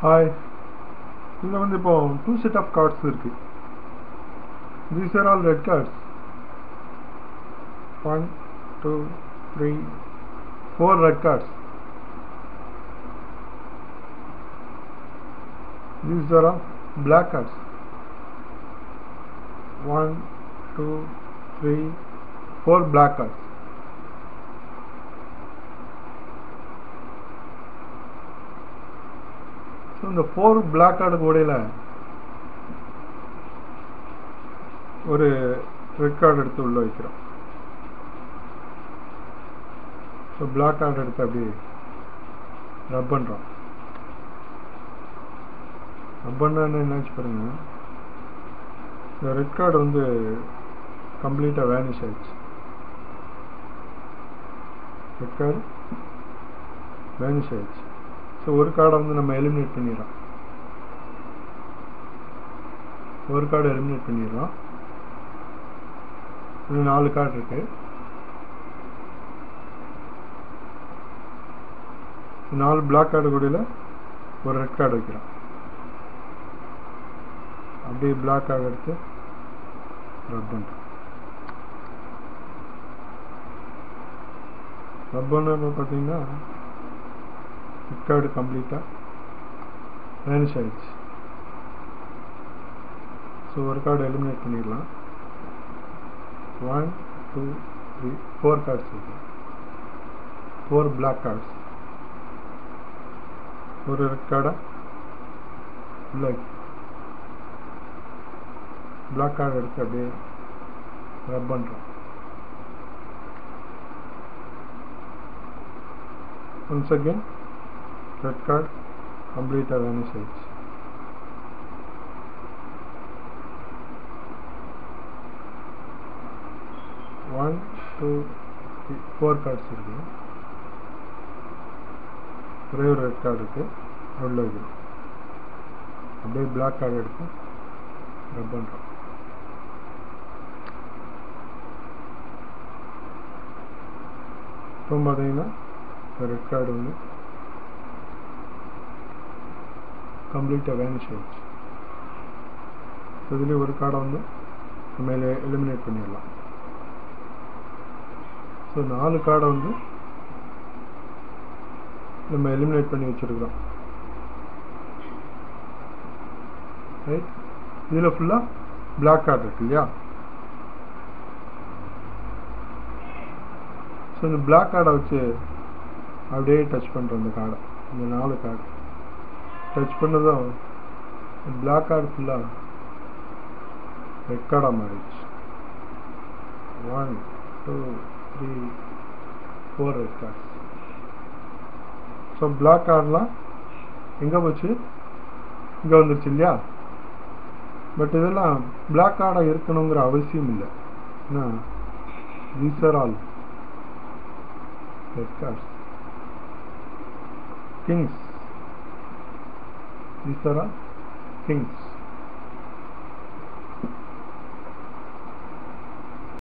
Hi. Here on the board, two set of cards circuit. These are all red cards. One, two, three, four red cards. These are all black cards. One, two, three, four black cards. இந்த four black கார்டுக்கு இடையில ஒரு red card எடுத்து உள்ளே வைக்கிறோம். So black card எடுத்து அப்படி ரப் பண்ணுறோம் ரப் பண்ணான்னு என்னாச்சு பாருங்க இந்த ரெட் கார்டு வந்து கம்ப்ளீட்டாக வேனிஷ் ஆயிடுச்சு. ரெட் கார்டு வேனிஷ் ஆயிடுச்சு. ஸோ ஒரு கார்டை வந்து நம்ம எலிமினேட் பண்ணிடுறோம் ஒரு கார்டு எலிமினேட் பண்ணிடுறோம் இன்னும் நாலு கார்டு இருக்கு. நாலு பிளாக் கார்டு கூடல ஒரு ரெட் கார்டு வைக்கிறோம். அப்படியே பிளாக் கார்டு எடுத்து ரப் பண்ணுறோம் ரப் பண்ணப்போ பார்த்தீங்கன்னா ரெட் கார்டு கம்ப்ளீட்டாக வேனிஷ் ஆயிடுச்சு ஸோ ஒரு கார்டு எலிமினேட் பண்ணிடலாம் one two three four cards இருக்கு ஃபோர் பிளாக் கார்ட்ஸ் ஒரு ரெட் கார்டை உள்ள பிளாக் கார்டு எடுத்து அப்படியே ரப் பண்ணுறோம் once again red card complete awareness edge one two three, four cards ಇದೆ ಬರೀ ರೆಡ್ ಕಾರ್ಡ್ ಐತೆ ಒಳ್ಳೋಗಿ ಅದೇ ಬ್ಲ್ಯಾಕ್ ಕಾರ್ಡ್ ಹಿಡ್ತು ರಬ್ಬನ್ ಡ್ರಾ తొంభై అయినా రెడ్ కార్డు ఉంది கார்டு வந்து கம்ப்ளீட்டாக வேனிஷ் ஆயிடுச்சு இதுலேயும் ஒரு கார்டை வந்து நம்ம எலிமினேட் பண்ணிடலாம். ஸோ நாலு கார்டை வந்து நம்ம எலிமினேட் பண்ணி வச்சுருக்கிறோம். ரைட் இதில் ஃபுல்லாக பிளாக் கார்டு இருக்கு இல்லையா? ஸோ இந்த பிளாக் கார்டை வச்சு அப்படியே டச் பண்ணுறோம் இந்த கார்டை இந்த நாலு கார்டு டச் பண்ணதும் பிளாக் கார்டு ஃபுல்லாக ரெக்கார்டாக மாறிடுச்சு one two three four red cards so black கார்டெலாம் எங்கே போச்சு? இங்கே வந்துருச்சு இல்லையா? பட் இதெல்லாம் பிளாக் கார்டாக இருக்கணுங்கிற அவசியம் இல்லை. ஏன்னா these are all red cards kings these are all kings